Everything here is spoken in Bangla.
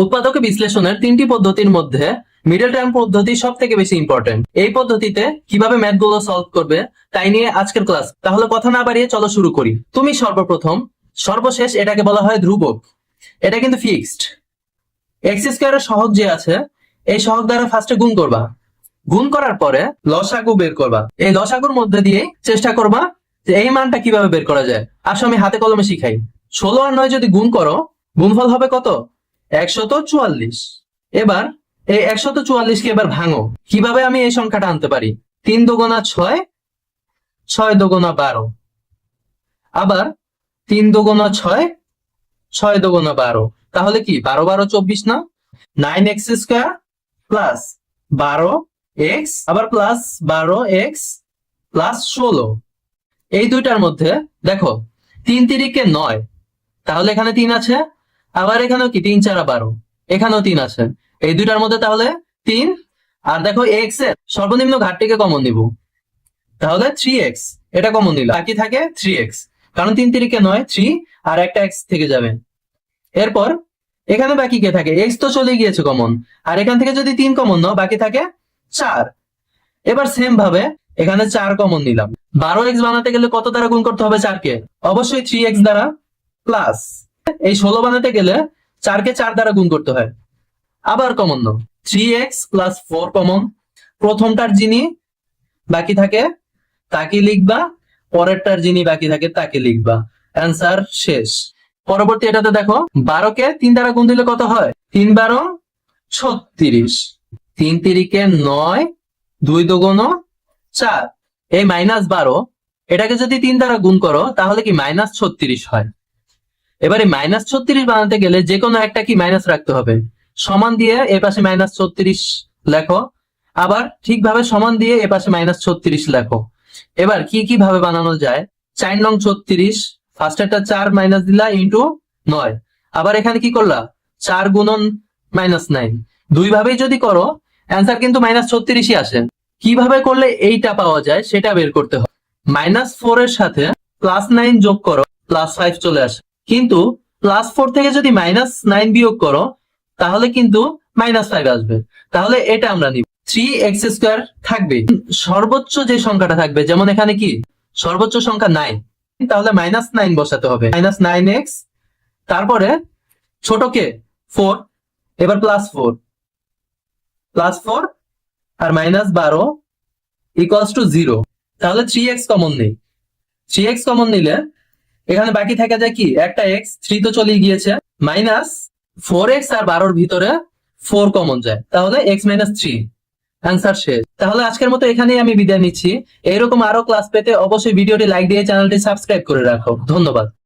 উৎপাদক বিশ্লেষণের তিনটি পদ্ধতির মধ্যে মিডল টার্ম পদ্ধতি সব থেকে বেশি ইম্পর্টেন্ট এই পদ্ধতিতে কীভাবে ম্যাথগুলো সলভ করবে, তাই নিয়ে আজকের ক্লাস তাহলে কথা না বাড়িয়ে চলো শুরু করি। তুমি সর্বপ্রথম, সর্বশেষ এটাকে বলা হয় ধ্রুবক। এটা কিন্তু ফিক্সড এক্স স্কোয়ারের সহগ যে আছে, এই সহগ দ্বারা ফার্স্টে গুণ করবা। গুণ করার পরে লসাগু বের করবা। এই লসাগুর মধ্যে দিয়ে চেষ্টা করবা যে এই মানটা কীভাবে বের করা যায়। আসো আমি হাতে কলমে শিখাই। ষোলো আর নয় যদি গুণ করো, গুণফল হবে কত? একশত চুয়াল্লিশ। এবার এই একশত চুয়াল্লিশ কে এবার ভাঙো। কীভাবে আমি এই সংখ্যাটা আনতে পারি? তিন দোগুণা ছয় ছয় দোগুণা বারো। আবার তিন দোগুণা ছয় ছয় দোগুণা বারো। তাহলে কি? বারো বারো চব্বিশ না? নাইন এক্স স্কোয়ার প্লাস বারো এক্স, আবার প্লাস বারো এক্স প্লাস ষোলো। এই দুইটার মধ্যে দেখো, তিন তিরিকে নয়। তাহলে এখানে তিন আছে আবার এখানেও কি? তিন, চারা, বারো। এখানেও তিন আছে। এই দুইটার মধ্যে তাহলে তিন। আর দেখো এক্সের সর্বনিম্ন ঘাটটিকে কমন নিব। তাহলে থ্রি এক্স এটা কমন নিল বাকি থাকে থ্রি এক্স কারণ তিন তিরিকে নয় থ্রি আর একটা এক্স থেকে যাবে। এরপর এখানে বাকি কে থাকে? এক্স তো চলে গিয়েছে কমন আর এখান থেকে যদি তিন কমন নাও, বাকি থাকে চার। এবার সেম ভাবে এখানে চার কমন নিলাম। বারো এক্স বানাতে গেলে কত দ্বারা গুণ করতে হবে চারকে? অবশ্যই থ্রি এক্স দ্বারা প্লাস এই ষোলো বানাতে গেলে চারকে চার দ্বারা গুণ করতে হয়। আবার কমন নাও three x plus four common প্রথমটার যিনি বাকি থাকে, তাকে লিখবা, পরেরটার যিনি বাকি থাকে, তাকে লিখবা। অ্যান্সার শেষ। পরবর্তী এটাতে দেখো, বারোকে তিন দ্বারা গুণ দিলে কত হয়? তিন বারো, ছত্রিশ। তিন তিরিকে নয়, দুই দুগুণ চার। এই মাইনাস বারো, এটাকে যদি তিন দ্বারা গুণ করো, তাহলে কি মাইনাস ছত্রিশ হয়? এবারে মাইনাস ছত্রিশ বানাতে গেলে যে কোনো একটা কি মাইনাস রাখতে হবে। সমান দিয়ে এ পাশে মাইনাস ছত্রিশ লেখো। আবার ঠিকভাবে সমান দিয়ে এ পাশে মাইনাস ছত্রিশ লেখো। এবার কি কি ভাবে বানানো যায়? চার নং ছত্রিশ ফার্স্ট একটা চার মাইনাস দিলা ইন্টু নয়। আবার এখানে কি করলা? চার গুণন মাইনাস নাইন দুই ভাবেই যদি করো অ্যান্সার কিন্তু মাইনাস ছত্রিশই আসে। কীভাবে করলে এইটা পাওয়া যায়, সেটা বের করতে হয় মাইনাস ফোর এর সাথে প্লাস নাইন যোগ করো প্লাস ফাইভ চলে আসে। কিন্তু প্লাস ফোর থেকে যদি মাইনাস নাইন বিয়োগ করো, তাহলে কিন্তু মাইনাস ফাইভ আসবে। তাহলে এটা আমরা নিব। থ্রি এক্স স্কোয়ার থাকবে। সর্বোচ্চ যে সংখ্যাটা থাকবে, যেমন এখানে কি? সর্বোচ্চ সংখ্যা নাইন তাহলে মাইনাস নাইন বসাতে হবে। মাইনাস নাইন এক্স তারপরে ছোট কে? ফোর এবার প্লাস ফোর প্লাস ফোর আর মাইনাস বারো ইকুয়ালস টু জিরো তাহলে থ্রি এক্স কমন নেই। থ্রি এক্স কমন নিলে এখানে বাকি থাকে যায় কি? একটা এক্স থ্রি তো চলে গিয়েছে। মাইনাস ফোর এক্স আর বারোর ভিতরে ফোর কমন যায়। তাহলে এক্স মাইনাস থ্রি অ্যান্সার শেষ। তাহলে আজকের মতো এখানেই আমি বিদায় নিচ্ছি। এরকম আরও ক্লাস পেতে অবশ্যই ভিডিওটি লাইক দিয়ে চ্যানেলটি সাবস্ক্রাইব করে রাখো। ধন্যবাদ।